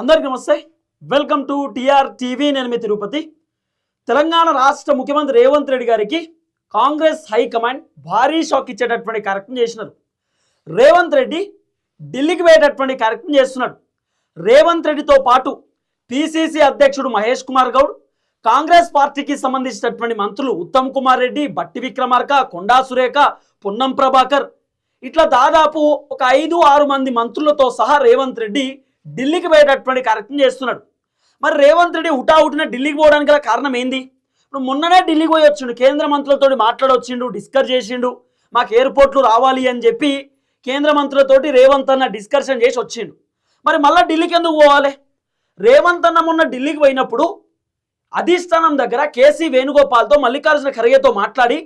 అందరికీ నమస్తే. Welcome to TR TV. నేను మీ తిరుపతి. తెలంగాణ రాష్ట్ర ముఖ్యమంత్రి రేవంత్ రెడ్డి గారికి కాంగ్రెస్ హైకమాండ్ భారీ షాక్ ఇచ్చేటటువంటి కార్యక్రమం చేసినారు. రేవంత్ రెడ్డి ఢిల్లీకి పోయేటటువంటి కార్యక్రమం చేస్తున్నాడు. రేవంత్ రెడ్డితో పాటు పిసిసి అధ్యక్షుడు మహేష్ కుమార్ గౌడ్ కాంగ్రెస్ పార్టీకి సంబంధించినటువంటి మంత్రులు ఉత్తమ్ కుమార్ రెడ్డి బట్టి విక్రమార్క కొండా సురేఖ పొన్నం ప్రభాకర్. ఇట్లా దాదాపు ఒక ఐదు ఆరు మంది మంత్రులతో సహా రేవంత్ రెడ్డి ఢిల్లీకి పోయేటటువంటి కార్యక్రమం చేస్తున్నాడు. మరి రేవంత్ రెడ్డి హుటాహుటిన ఢిల్లీకి పోవడానికి గల కారణం ఏంది? ఇప్పుడు మొన్ననే ఢిల్లీకి పోయి వచ్చిండు కేంద్ర మంత్రులతో మాట్లాడొచ్చిండు డిస్కస్ చేసిండు మాకు ఎయిర్పోర్ట్లు రావాలి అని చెప్పి కేంద్ర మంత్రులతోటి రేవంత్ అన్న డిస్కషన్ చేసి వచ్చిండు. మరి మళ్ళీ ఢిల్లీకి ఎందుకు పోవాలి? రేవంత్ అన్న మొన్న ఢిల్లీకి పోయినప్పుడు అధిష్టానం దగ్గర కేసీ వేణుగోపాల్తో మల్లికార్జున ఖర్గేతో మాట్లాడి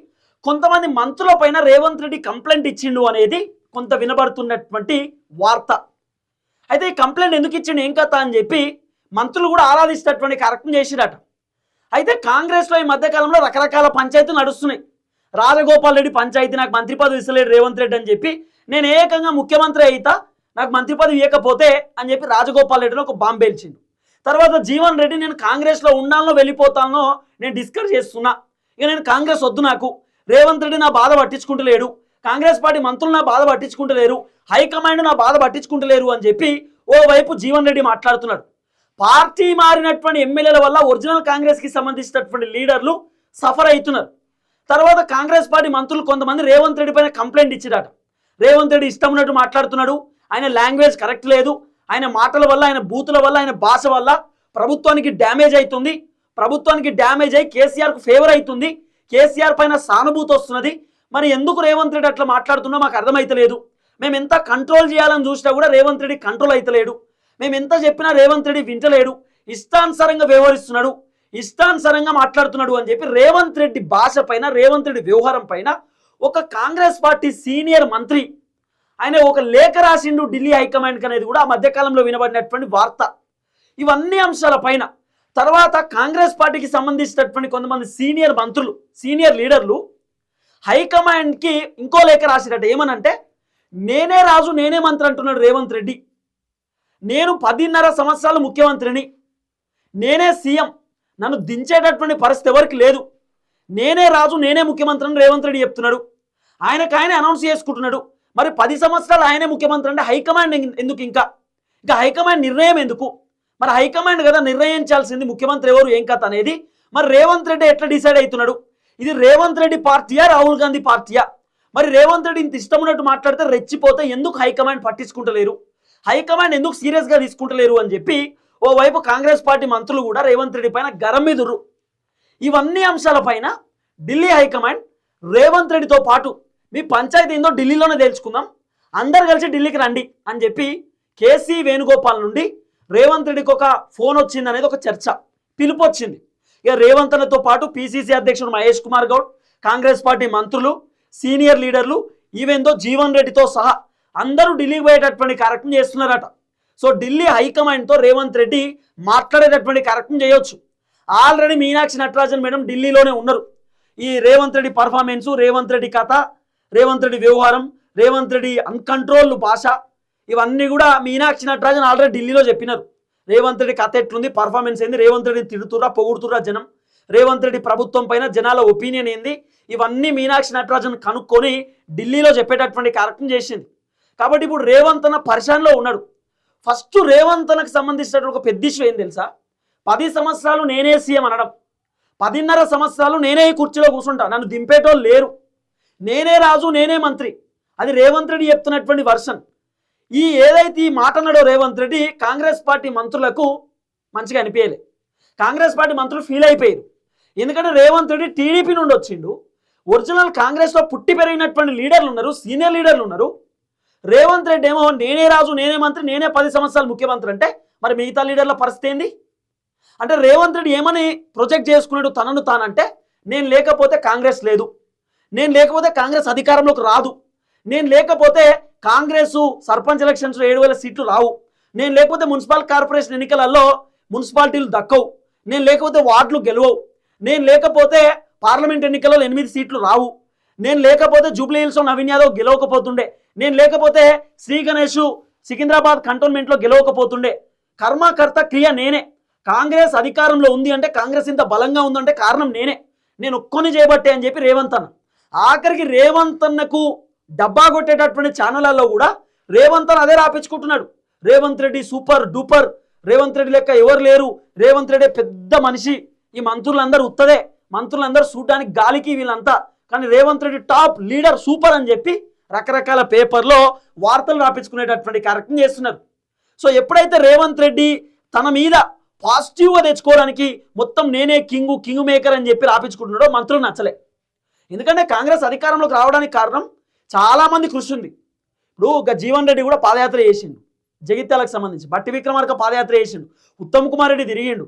కొంతమంది మంత్రుల పైన రేవంత్ రెడ్డి కంప్లైంట్ ఇచ్చిండు అనేది కొంత వినబడుతున్నటువంటి వార్త. అయితే ఈ కంప్లైంట్ ఎందుకు ఇచ్చిండు ఏం కథ అని చెప్పి మంత్రులు కూడా ఆరాధిస్తున్నటువంటి కార్యక్రమం చేసిరట. అయితే కాంగ్రెస్లో ఈ మధ్యకాలంలో రకరకాల పంచాయతీలు నడుస్తున్నాయి. రాజగోపాల్ రెడ్డి పంచాయతీ నాకు మంత్రి పదవి ఇస్తలేడు రేవంత్ రెడ్డి అని చెప్పి నేను ఏకంగా ముఖ్యమంత్రి అయితా నాకు మంత్రి పదవి ఇవ్వకపోతే అని చెప్పి రాజగోపాల్ రెడ్డిని ఒక బాంబు పేల్చిండు. తర్వాత జీవన్ రెడ్డి నేను కాంగ్రెస్లో ఉండాలనో వెళ్ళిపోతానో నేను డిస్కస్ చేస్తున్నా. ఇక నేను కాంగ్రెస్ వద్దు నాకు. రేవంత్ రెడ్డి నా బాధ పట్టించుకుంటలేడు. కాంగ్రెస్ పార్టీ మంత్రులు నా బాధ పట్టించుకుంటలేరు హైకమాండ్ నా బాధ పట్టించుకుంటలేరు అని చెప్పి ఓవైపు జీవన్ రెడ్డి మాట్లాడుతున్నాడు పార్టీ మారినటువంటి ఎమ్మెల్యేల వల్ల ఒరిజినల్ కాంగ్రెస్కి సంబంధించినటువంటి లీడర్లు సఫర్ అవుతున్నారు. తర్వాత కాంగ్రెస్ పార్టీ మంత్రులు కొంతమంది రేవంత్ రెడ్డి పైన కంప్లైంట్ ఇచ్చిరాట. రేవంత్ రెడ్డి ఇష్టం ఉన్నట్టు మాట్లాడుతున్నాడు ఆయన లాంగ్వేజ్ కరెక్ట్ లేదు ఆయన మాటల వల్ల ఆయన బూతుల వల్ల ఆయన భాష వల్ల ప్రభుత్వానికి డ్యామేజ్ అవుతుంది. ప్రభుత్వానికి డ్యామేజ్ అయి కేసీఆర్కు ఫేవర్ అవుతుంది. కేసీఆర్ పైన సానుభూతి వస్తున్నది. మరి ఎందుకు రేవంత్ రెడ్డి అట్లా మాట్లాడుతున్నా మాకు అర్థమైతలేదు. మేము ఎంత కంట్రోల్ చేయాలని చూసినా కూడా రేవంత్ రెడ్డి కంట్రోల్ అవుతలేడు మేము ఎంత చెప్పినా రేవంత్ రెడ్డి వింటలేడు. ఇష్టానుసారంగా వ్యవహరిస్తున్నాడు. ఇష్టానుసారంగా మాట్లాడుతున్నాడు అని చెప్పి రేవంత్ రెడ్డి భాష పైన రేవంత్ రెడ్డి వ్యవహారం పైన ఒక కాంగ్రెస్ పార్టీ సీనియర్ మంత్రి ఆయన ఒక లేఖ రాసిండు ఢిల్లీ హైకమాండ్కి అనేది కూడా ఆ మధ్యకాలంలో వినబడినటువంటి వార్త. ఇవన్నీ అంశాల పైన తర్వాత కాంగ్రెస్ పార్టీకి సంబంధించినటువంటి కొంతమంది సీనియర్ మంత్రులు సీనియర్ లీడర్లు హైకమాండ్కి ఇంకో లేఖ రాసినట్టు ఏమనంటే నేనే రాజు నేనే మంత్రి అంటున్నాడు రేవంత్ రెడ్డి. నేను పదిన్నర సంవత్సరాలు ముఖ్యమంత్రిని. నేనే సీఎం. నన్ను దించేటటువంటి పరిస్థితి ఎవరికి లేదు. నేనే రాజు నేనే ముఖ్యమంత్రి అని రేవంత్ రెడ్డి చెప్తున్నాడు. ఆయనకు ఆయన అనౌన్స్ చేసుకుంటున్నాడు. మరి పది సంవత్సరాలు ఆయనే ముఖ్యమంత్రి అంటే హైకమాండ్ ఎందుకు ఇంకా? ఇంకా హైకమాండ్ నిర్ణయం ఎందుకు? మరి హైకమాండ్ కదా నిర్ణయించాల్సింది ముఖ్యమంత్రి ఎవరు ఏం కథ అనేది? మరి రేవంత్ రెడ్డి ఎట్లా డిసైడ్ అవుతున్నాడు? ఇది రేవంత్ రెడ్డి పార్టీయా రాహుల్ గాంధీ పార్టీయా? మరి రేవంత్ రెడ్డి ఇంత ఇష్టం ఉన్నట్టు మాట్లాడితే రెచ్చిపోతే ఎందుకు హైకమాండ్ పట్టించుకుంటలేరు? హైకమాండ్ ఎందుకు సీరియస్గా తీసుకుంటలేరు అని చెప్పి ఓవైపు కాంగ్రెస్ పార్టీ మంత్రులు కూడా రేవంత్ రెడ్డి పైన గరం మీదురు ఇవన్నీ అంశాలపైన ఢిల్లీ హైకమాండ్ రేవంత్ రెడ్డితో పాటు మీ పంచాయతీ ఏందో ఢిల్లీలోనే తెలుసుకుందాం అందరు కలిసి ఢిల్లీకి రండి అని చెప్పి కేసీ వేణుగోపాల్ నుండి రేవంత్ రెడ్డికి ఒక ఫోన్ వచ్చింది అనేది ఒక చర్చ. పిలుపు వచ్చింది. ఇక రేవంత్ పాటు పిసిసి అధ్యక్షుడు మహేష్ కుమార్ గౌడ్ కాంగ్రెస్ పార్టీ మంత్రులు సీనియర్ లీడర్లు ఈవెందో జీవన్ రెడ్డితో సహా అందరూ ఢిల్లీకి పోయేటటువంటి కార్యక్రమం చేస్తున్నారట. సో ఢిల్లీ హైకమాండ్తో రేవంత్ రెడ్డి మాట్లాడేటటువంటి కార్యక్రమం చేయొచ్చు. ఆల్రెడీ మీనాక్షి నటరాజన్ మేడం ఢిల్లీలోనే ఉన్నారు. ఈ రేవంత్ రెడ్డి పర్ఫార్మెన్సు రేవంత్ రెడ్డి కథ రేవంత్ రెడ్డి వ్యవహారం రేవంత్ రెడ్డి అన్కంట్రోల్ భాష ఇవన్నీ కూడా మీనాక్షి నటరాజన్ ఆల్రెడీ ఢిల్లీలో చెప్పినారు. రేవంత్ రెడ్డి కథ ఎట్లుంది? పర్ఫార్మెన్స్ ఏంది? రేవంత్ రెడ్డి తిడుతురా పొగుడుతురా జనం? రేవంత్ రెడ్డి ప్రభుత్వం పైన జనాల ఒపీనియన్ ఏంది? ఇవన్నీ మీనాక్షి నటరాజన్ కనుక్కొని ఢిల్లీలో చెప్పేటటువంటి కార్యక్రమం చేసింది. కాబట్టి ఇప్పుడు రేవంత్ అన్న పరిశాన్లో ఉన్నాడు. ఫస్ట్ రేవంత్ అన్నకు సంబంధించినటువంటి ఒక పెద్ద ఇష్యూ ఏం తెలుసా? పది సంవత్సరాలు నేనే సీఎం అనడం. పదిన్నర సంవత్సరాలు నేనే ఈ కుర్చీలో కూర్చుంటా. నన్ను దింపేటోళ్ళు లేరు. నేనే రాజు నేనే మంత్రి. అది రేవంత్ రెడ్డి చెప్తున్నటువంటి వర్షన్ ఈ ఏదైతే ఈ మాట అన్నాడో రేవంత్ రెడ్డి కాంగ్రెస్ పార్టీ మంత్రులకు మంచిగా అనిపించలే కాంగ్రెస్ పార్టీ మంత్రులు ఫీల్ అయిపోయారు. ఎందుకంటే రేవంత్ రెడ్డి టీడీపీ నుండి వచ్చిండు. ఒరిజినల్ కాంగ్రెస్లో పుట్టి పెరిగినటువంటి లీడర్లు ఉన్నారు సీనియర్ లీడర్లు ఉన్నారు. రేవంత్ రెడ్డి ఏమో నేనే రాజు నేనే మంత్రి నేనే పది సంవత్సరాలు ముఖ్యమంత్రి అంటే మరి మిగతా లీడర్ల పరిస్థితి ఏంది? అంటే రేవంత్ రెడ్డి ఏమని ప్రొజెక్ట్ చేసుకున్నాడు తనను తానంటే నేను లేకపోతే కాంగ్రెస్ లేదు. నేను లేకపోతే కాంగ్రెస్ అధికారంలోకి రాదు. నేను లేకపోతే కాంగ్రెస్ సర్పంచ్ ఎలక్షన్స్లో ఏడు వేల సీట్లు రావు. నేను లేకపోతే మున్సిపల్ కార్పొరేషన్ ఎన్నికలలో మున్సిపాలిటీలు దక్కవు. నేను లేకపోతే వార్డులు గెలవవు. నేను లేకపోతే పార్లమెంట్ ఎన్నికలలో ఎనిమిది సీట్లు రావు. నేను లేకపోతే జూబ్లీ హిల్స్లో నవీన్ యాదవ్ గెలవకపోతుండే. నేను లేకపోతే శ్రీ గణేష్ సికింద్రాబాద్ కంటోన్మెంట్లో గెలవకపోతుండే. కర్మకర్త క్రియ నేనే. కాంగ్రెస్ అధికారంలో ఉంది అంటే కాంగ్రెస్ ఇంత బలంగా ఉందంటే కారణం నేనే. నేను ఒక్కొని చేయబట్టే అని చెప్పి రేవంత్ అన్న. ఆఖరికి రేవంత్ అన్నకు డబ్బా కొట్టేటటువంటి ఛానళ్ళలో కూడా రేవంత్ అని అదే రాపించుకుంటున్నాడు. Revanth Reddy super duper. Revanth Reddy లెక్క ఎవరు లేరు. రేవంత్ రెడ్డి పెద్ద మనిషి. ఈ మంత్రులందరూ ఉత్తదే. మంత్రులందరూ చూడడానికి గాలికి వీళ్ళంతా. కానీ Revanth Reddy top leader super అని చెప్పి రకరకాల పేపర్లో వార్తలు రాపించుకునేటటువంటి కార్యక్రమం చేస్తున్నారు. సో ఎప్పుడైతే రేవంత్ రెడ్డి తన మీద పాజిటివ్గా తెచ్చుకోవడానికి మొత్తం నేనే కింగు కింగ్ మేకర్ అని చెప్పి రాపించుకుంటున్నాడో మంత్రులు నచ్చలే. ఎందుకంటే కాంగ్రెస్ అధికారంలోకి రావడానికి కారణం చాలామంది కృషి ఉంది. ఇప్పుడు ఒక జీవన్ రెడ్డి కూడా పాదయాత్ర చేసిండు. జగిత్యాలకు సంబంధించి. బట్టి విక్రమార్క పాదయాత్ర చేసిండు. ఉత్తమ్ కుమార్ రెడ్డి తిరిగిండు.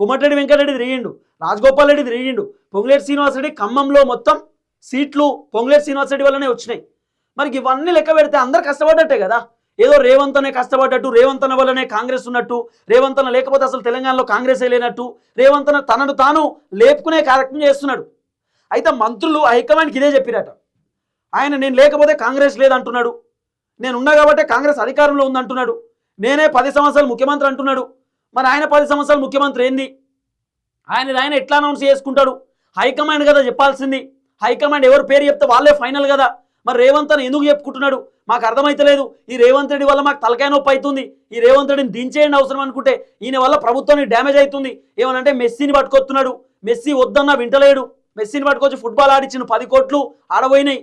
కుమటిరెడ్డి వెంకటరెడ్డి తిరిగిండు. రాజగోపాల్ రెడ్డి తిరిగిండు. పొంగులేటి శ్రీనివాసరెడ్డి ఖమ్మంలో మొత్తం సీట్లు పొంగులేటి శ్రీనివాసరెడ్డి వల్లనే వచ్చినాయి. మరి ఇవన్నీ లెక్క పెడితే అందరు కష్టపడ్డట్టే కదా. ఏదో రేవంత్ అనే కష్టపడ్డట్టు రేవంత్ అన్న వల్లనే కాంగ్రెస్ ఉన్నట్టు రేవంత్ అన్న లేకపోతే అసలు తెలంగాణలో కాంగ్రెస్ లేనట్టు రేవంత్ అన్న తనను తాను లేపుకునే కార్యక్రమం చేస్తున్నాడు. అయితే మంత్రులు హైకమాండ్కి ఇదే చెప్పిరట. ఆయన నేను లేకపోతే కాంగ్రెస్ లేదంటున్నాడు. నేను ఉన్నా కాబట్టి కాంగ్రెస్ అధికారంలో ఉందంటున్నాడు. నేనే పది సంవత్సరాలు ముఖ్యమంత్రి అంటున్నాడు. మరి ఆయన పది సంవత్సరాలు ముఖ్యమంత్రి ఏంది? ఆయన ఆయన ఎట్లా అనౌన్స్ చేసుకుంటాడు? హైకమాండ్ కదా చెప్పాల్సింది. హైకమాండ్ ఎవరు పేరు చెప్తే వాళ్ళే ఫైనల్ కదా. మరి రేవంత్ అని ఎందుకు చెప్పుకుంటున్నాడు? మాకు అర్థమైతలేదు ఈ రేవంత్ రెడ్డి వల్ల మాకు తలకాయ నొప్పి అవుతుంది ఈ రేవంత్ రెడ్డిని దించేయండి అవసరం అనుకుంటే ఈయన వల్ల ప్రభుత్వానికి డ్యామేజ్ అవుతుంది. ఏమనంటే మెస్సీని పట్టుకొస్తున్నాడు. మెస్సీ వద్దన్నా వింటలేడు. మెస్సీని పట్టుకొచ్చి ఫుట్బాల్ ఆడిచ్చిన పది కోట్లు ఆడబోయినాయి.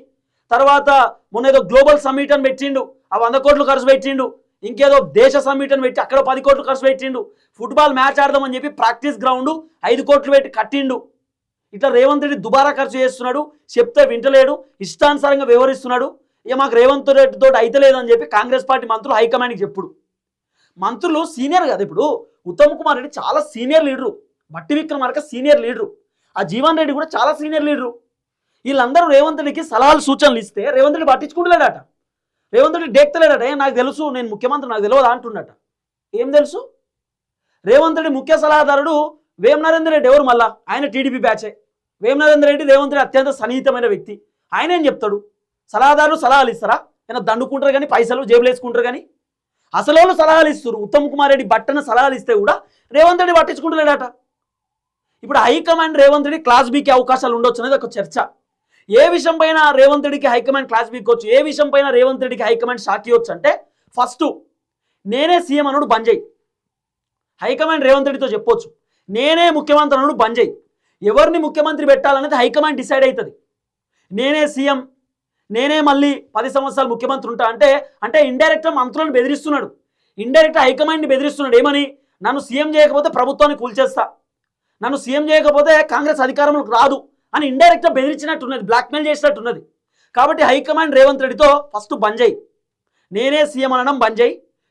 తర్వాత మొన్న ఏదో గ్లోబల్ సమ్మిట్ అని పెట్టిండు. ఆ వంద కోట్లు ఖర్చు పెట్టిండు. ఇంకేదో దేశ సమ్మిట్ అని పెట్టి అక్కడ పది కోట్లు ఖర్చు పెట్టిండు. ఫుట్బాల్ మ్యాచ్ ఆడదామని చెప్పి ప్రాక్టీస్ గ్రౌండ్ ఐదు కోట్లు పెట్టి కట్టిండు. ఇట్లా రేవంత్ రెడ్డి దుబారా ఖర్చు చేస్తున్నాడు. చెప్తే వింటలేడు. ఇష్టానుసారంగా వ్యవహరిస్తున్నాడు ఇక మాకు రేవంత్ రెడ్డి తోటి చెప్పి కాంగ్రెస్ పార్టీ మంత్రులు హైకమాండ్కి చెప్పుడు. మంత్రులు సీనియర్ కదా ఇప్పుడు. ఉత్తమ్ కుమార్ రెడ్డి చాలా సీనియర్ లీడరు మట్టి విక్రమార్క సీనియర్ లీడరు ఆ జీవన్ రెడ్డి కూడా చాలా సీనియర్ లీడరు వీళ్ళందరూ రేవంత్కి సలహాలు సూచనలు ఇస్తే రేవంత్ రెడ్డి పట్టించుకుంటలేడట. రేవంత్ రెడ్డి డేక్తలేడట. "ఏ, నాకు తెలుసు నేను ముఖ్యమంత్రి నాకు తెలియదు అంటున్నట ఏం తెలుసు? రేవంత్ రెడ్డి ముఖ్య సలహాదారుడు వేం నరేందర్ రెడ్డి ఎవరు మళ్ళా? ఆయన టీడీపీ బ్యాచే. వేం నరేందర్ రెడ్డి రేవంత్ రెడ్డి అత్యంత సన్నిహితమైన వ్యక్తి. ఆయన ఏం చెప్తాడు? సలహాదారులు సలహాలు ఇస్తారా? ఏమైనా దండుకుంటారు కానీ పైసలు జేబులు వేసుకుంటారు కానీ? అసలు వాళ్ళు సలహాలు ఇస్తారు ఉత్తమ్ కుమార్ రెడ్డి బట్టన సలహాలు ఇస్తే కూడా రేవంత్ రెడ్డి పట్టించుకుంటలేడట. ఇప్పుడు హైకమాండ్ రేవంత్ రెడ్డి క్లాస్ బీకి అవకాశాలు ఉండొచ్చు అనేది ఒక చర్చ. ఏ విషయం పైన రేవంత్ రెడ్డికి హైకమాండ్ క్లాస్ బీక్కోవచ్చు ఏ విషయం పైన రేవంత్ రెడ్డికి హైకమాండ్ షాక్ ఇవ్వచ్చు అంటే ఫస్ట్ నేనే సీఎం అనుడు బంద్ చేయి. హైకమాండ్ రేవంత్ రెడ్డితో చెప్పొచ్చు. నేనే ముఖ్యమంత్రి అనుడు బంద్ చేయి. ఎవరిని ముఖ్యమంత్రి పెట్టాలనేది హైకమాండ్ డిసైడ్ అవుతుంది నేనే సీఎం నేనే మళ్ళీ పది సంవత్సరాలు ముఖ్యమంత్రి ఉంటా అంటే అంటే ఇండైరెక్ట్గా మంత్రులను బెదిరిస్తున్నాడు. ఇండైరెక్ట్ హైకమాండ్ని బెదిరిస్తున్నాడు. ఏమని? నన్ను సీఎం చేయకపోతే ప్రభుత్వాన్ని కూల్చేస్తా. నన్ను సీఎం చేయకపోతే కాంగ్రెస్ అధికారంలోకి రాదు. అని ఇండైరెక్ట్గా బెదిరించినట్టున్నది బ్లాక్మెయిల్ చేసినట్టున్నది. కాబట్టి హైకమాండ్ రేవంత్ రెడ్డితో ఫస్ట్ బంద్ నేనే సీఎం అనడం బంద్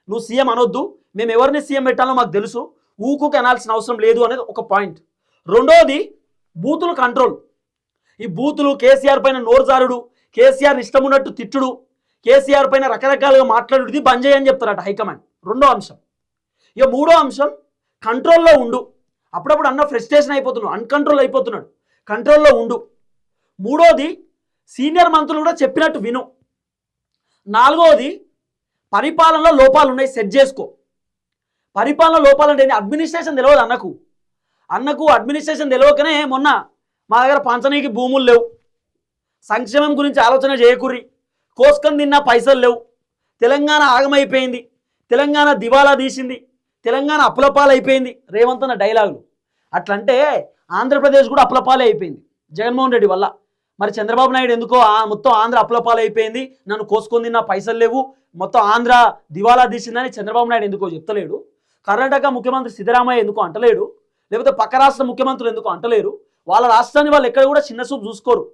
నువ్వు సీఎం అనొద్దు. మేము ఎవరిని సీఎం పెట్టాలో మాకు తెలుసు. ఊకుకి అనాల్సిన అవసరం లేదు అనేది ఒక పాయింట్. రెండోది బూతులు కంట్రోల్ ఈ బూతులు కేసీఆర్ పైన నోరుజారుడు కేసీఆర్ ఇష్టం ఉన్నట్టు తిట్టుడు కేసీఆర్ పైన రకరకాలుగా మాట్లాడుడిది బంద్ చేయని చెప్తారట హైకమాండ్. రెండో అంశం. ఇక మూడో అంశం కంట్రోల్లో ఉండు. అప్పుడప్పుడు అన్న ఫ్రస్ట్రేషన్ అయిపోతున్నాడు అన్కంట్రోల్ అయిపోతున్నాడు. కంట్రోల్లో ఉండు. మూడోది సీనియర్ మంత్రులు కూడా చెప్పినట్టు విను. నాలుగోది పరిపాలనలో లోపాలు ఉన్నాయి సెట్ చేసుకో. పరిపాలన లోపాలు అంటే అడ్మినిస్ట్రేషన్ తెలియదు అన్నకు. అన్నకు అడ్మినిస్ట్రేషన్ తెలియకనే మొన్న మా దగ్గర పంచనీకి భూములు లేవు. సంక్షేమం గురించి ఆలోచన చేయకుర్రి. కోసుకొని తిన్నా పైసలు లేవు. తెలంగాణ ఆగమైపోయింది. తెలంగాణ దివాలా తీసింది. తెలంగాణ అప్పులపాలైపోయింది. రేవంత్ అన్న డైలాగులు. అట్లంటే ఆంధ్రప్రదేశ్ కూడా అప్లపాలే అయిపోయింది. జగన్మోహన్ రెడ్డి వల్ల. మరి చంద్రబాబు నాయుడు ఎందుకో మొత్తం ఆంధ్ర అప్పులపాలు అయిపోయింది. నన్ను కోసుకొని నా పైసలు లేవు. మొత్తం ఆంధ్ర దివాలా తీసిందని చంద్రబాబు నాయుడు ఎందుకో చెప్తలేడు. కర్ణాటక ముఖ్యమంత్రి సిద్ధరామయ్య ఎందుకో అంటలేడు. లేకపోతే పక్క రాష్ట్ర ముఖ్యమంత్రులు ఎందుకో అంటలేరు. వాళ్ళ రాష్ట్రాన్ని వాళ్ళు ఎక్కడ కూడా చిన్న చూపు చూసుకోరు.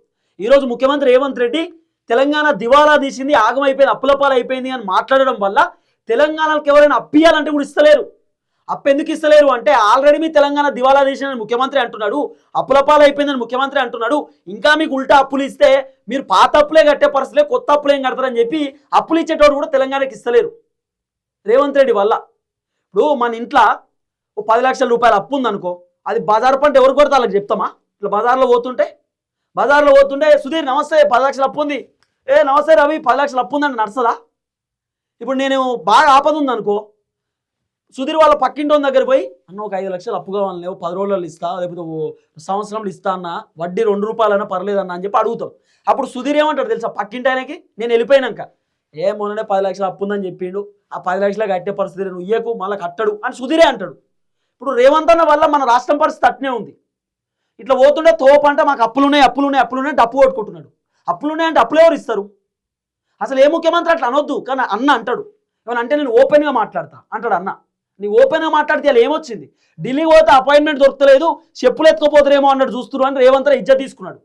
ఈరోజు ముఖ్యమంత్రి రేవంత్ రెడ్డి తెలంగాణ దివాలా తీసింది ఆగమైపోయింది అప్పులపాలు అయిపోయింది అని మాట్లాడడం వల్ల తెలంగాణకి ఎవరైనా అప్పియాలంటే కూడా ఇస్తలేరు. అప్పు ఎందుకు ఇస్తలేరు? అంటే ఆల్రెడీ మీ తెలంగాణ దివాలా తీసిన ముఖ్యమంత్రి అంటున్నాడు అప్పుల అయిపోయిందని ముఖ్యమంత్రి అంటున్నాడు ఇంకా మీకు ఉల్టా అప్పులు ఇస్తే మీరు పాత అప్పులే కట్టే పరిస్థితులే కొత్త అప్పులు ఏం కడతారని చెప్పి అప్పులు ఇచ్చేటోడు కూడా తెలంగాణకి ఇస్తలేరు. రేవంత్ రెడ్డి వల్ల. ఇప్పుడు మన ఇంట్లో ఓ పది లక్షల రూపాయలు అప్పు ఉందనుకో అది బజార్ పంట ఎవరు కొడితే వాళ్ళకి చెప్తామా? ఇట్లా బజార్లో పోతుంటే? బజార్లో పోతుంటే సుధీర్ నమస్తే పది లక్షలు అప్పు ఉంది. ఏ నమస్తే రవి పది లక్షలు అప్పు ఉందంటే నడుస్తుందా? ఇప్పుడు నేను బాగా ఆపద ఉందనుకో సుధీర్ వాళ్ళ పక్కింటోని దగ్గర పోయి అన్న ఒక ఐదు లక్షలు అప్పు కావాలి లేవు పది రోజులలో ఇస్తా లేకపోతే ఓ సంవత్సరంలో ఇస్తా అన్న వడ్డీ రెండు రూపాయలైనా పర్లేదన్న అని చెప్పి అడుగుతాం అప్పుడు సుధీర్ ఏమంటాడు తెలుసా? పక్కింటి ఆయనకి నేను వెళ్ళిపోయినాక. ఏ మొన్ననే పది లక్షలు అప్పు ఉందని చెప్పిండు ఆ పది లక్షలు కట్టే పరిస్థితి నువ్వు ఇయ్యకు మళ్ళీ కట్టడు అని సుధీరే అంటాడు. ఇప్పుడు రేవంత్ అన్న వల్ల మన రాష్ట్రం పరిస్థితి అట్నే ఉంది. ఇట్లా పోతుండే తోపంట మాకు అప్పులున్నాయి అప్పులున్నాయి అప్పులున్నాయి డప్పు కొట్టుకుంటున్నాడు. అప్పులున్నాయి అంటే అప్పులు ఎవరు ఇస్తారు? అసలు ఏ ముఖ్యమంత్రి అట్లా అనొద్దు కానీ అన్న అంటాడు. ఏమన్నా అంటే నేను ఓపెన్గా మాట్లాడతా అంటాడు అన్న. నీ ఓపెన్గా మాట్లాడితే అలా ఏమొచ్చింది? ఢిల్లీ పోతే అపాయింట్మెంట్ దొరకలేదు చెప్పులు ఎత్తుకపోతారేమో అన్నట్టు చూస్తున్నారు అని రేవంత్ రెడ్డి ఇజ్జ తీసుకున్నాడు.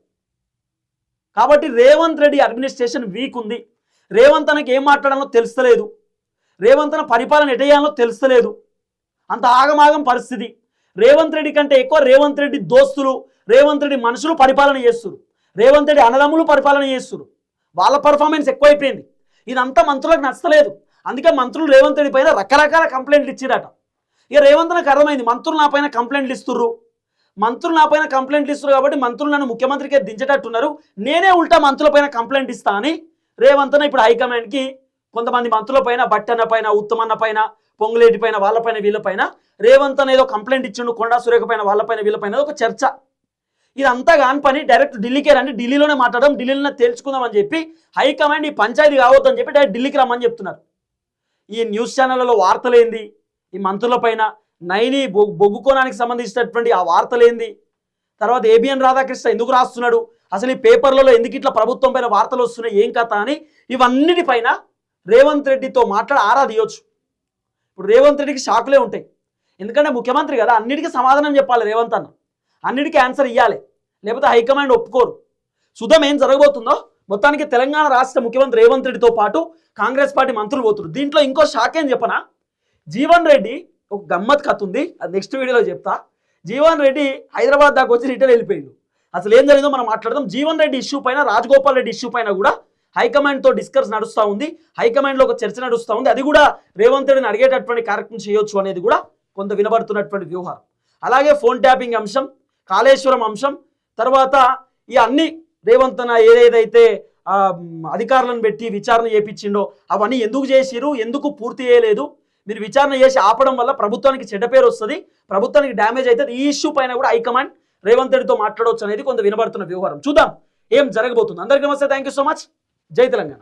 కాబట్టి రేవంత్ రెడ్డి అడ్మినిస్ట్రేషన్ వీక్ ఉంది. రేవంత్ తనకి ఏం మాట్లాడాలో తెలుస్తలేదు. రేవంత్ పరిపాలన ఎటేయాలో తెలుస్తలేదు. అంత ఆగమాగం పరిస్థితి. రేవంత్ రెడ్డి కంటే ఎక్కువ రేవంత్ రెడ్డి దోస్తులు రేవంత్ రెడ్డి మనుషులు పరిపాలన చేస్తున్నారు రేవంత్ రెడ్డి అన్నదమ్ములు పరిపాలన చేస్తున్నారు వాళ్ళ పర్ఫార్మెన్స్ ఎక్కువైపోయింది. ఇదంతా మంత్రులకు నచ్చలేదు. అందుకే మంత్రులు రేవంత్ రెడ్డి పైన రకరకాల కంప్లైంట్లు ఇచ్చిరట. ఇక రేవంత్ నాకు అర్థమైంది మంత్రులు నా పైన కంప్లైంట్లు ఇస్తుర్రు. మంత్రులు నా పైన కంప్లైంట్లు ఇస్తున్నారు కాబట్టి మంత్రులు నన్ను ముఖ్యమంత్రికే దించేటట్టున్నారు. నేనే ఉల్టా మంత్రుల పైన కంప్లైంట్ ఇస్తా అని రేవంత్న ఇప్పుడు హైకమాండ్కి కొంతమంది మంత్రుల పైన బట్టన్న పైన ఉత్తమన్న పైన పొంగులేటి పైన వాళ్ళపైన వీళ్ళపైన రేవంత్ అన్న ఏదో కంప్లైంట్ ఇచ్చిండు కొండా సురేఖ పైన వాళ్ళపైన వీళ్ళపైన ఒక చర్చ. ఇదంతా కాని పని డైరెక్ట్ ఢిల్లీకే రండి ఢిల్లీలోనే మాట్లాడడం ఢిల్లీలోనే తేల్చుకుందామని చెప్పి హైకమాండ్ ఈ పంచాయతీ కావద్దని చెప్పి డైరెక్ట్ ఢిల్లీకి రమ్మని చెప్తున్నారు. ఈ న్యూస్ ఛానళ్ళలో వార్తలేంది? ఈ మంత్రుల పైన నైని బొ- బొగ్గుకోణానికి సంబంధించినటువంటి ఆ వార్తలేంది? తర్వాత ఏబిఎన్ రాధాకృష్ణ ఎందుకు రాస్తున్నాడు? అసలు ఈ పేపర్లలో ఎందుకు ఇట్లా ప్రభుత్వం పైన వార్తలు వస్తున్నాయి? ఏం కథ అని ఇవన్నిటిపైన రేవంత్ రెడ్డితో మాట్లాడి ఆరా తీయొచ్చు. ఇప్పుడు రేవంత్ రెడ్డికి షాకులే ఉంటాయి. ఎందుకంటే ముఖ్యమంత్రి కదా అన్నిటికీ సమాధానం చెప్పాలి రేవంత్ అన్న. అన్నిటికీ ఆన్సర్ ఇవ్వాలి లేకపోతే హైకమాండ్ ఒప్పుకోరు. సుధం ఏం జరగబోతుందో మొత్తానికి తెలంగాణ రాష్ట్ర ముఖ్యమంత్రి రేవంత్ రెడ్డితో పాటు కాంగ్రెస్ పార్టీ మంత్రులు పోతున్నారు. దీంట్లో ఇంకో షాక్ ఏం చెప్పనా? జీవన్ రెడ్డి ఒక గమ్మత్ కథ ఉంది. అది నెక్స్ట్ వీడియోలో చెప్తా. జీవన్ రెడ్డి హైదరాబాద్ దాకా వచ్చి రిటర్న్ వెళ్ళిపోయిండు. అసలు ఏం జరిగిందో మనం మాట్లాడదాం. జీవన్ రెడ్డి ఇష్యూ పైన రాజగోపాల్ రెడ్డి ఇష్యూ పైన కూడా హైకమాండ్తో డిస్కస్ నడుస్తూ ఉంది. హైకమాండ్లో ఒక చర్చ నడుస్తూ ఉంది. అది కూడా రేవంత్ రెడ్డిని అడిగేటటువంటి కార్యక్రమం చేయొచ్చు అనేది కూడా కొంత వినబడుతున్నటువంటి వ్యూహం అలాగే ఫోన్ ట్యాపింగ్ అంశం కాళేశ్వరం అంశం తర్వాత ఈ అన్ని రేవంత్ అన్న ఏదేదైతే అధికారులను పెట్టి విచారణ చేపించిండో అవన్నీ ఎందుకు చేసిరు ఎందుకు పూర్తి చేయలేదు? మీరు విచారణ చేసి ఆపడం వల్ల ప్రభుత్వానికి చెడ్డ పేరు వస్తుంది. ప్రభుత్వానికి డ్యామేజ్ అవుతుంది ఈ ఇష్యూ పైన కూడా హైకమాండ్ రేవంత్ రెడ్డితో మాట్లాడవచ్చు అనేది కొంత వినబడుతున్న వ్యవహారం. చూద్దాం ఏం జరగబోతుంది. అందరికీ నమస్తే. Thank you so much. జై తెలంగాణ.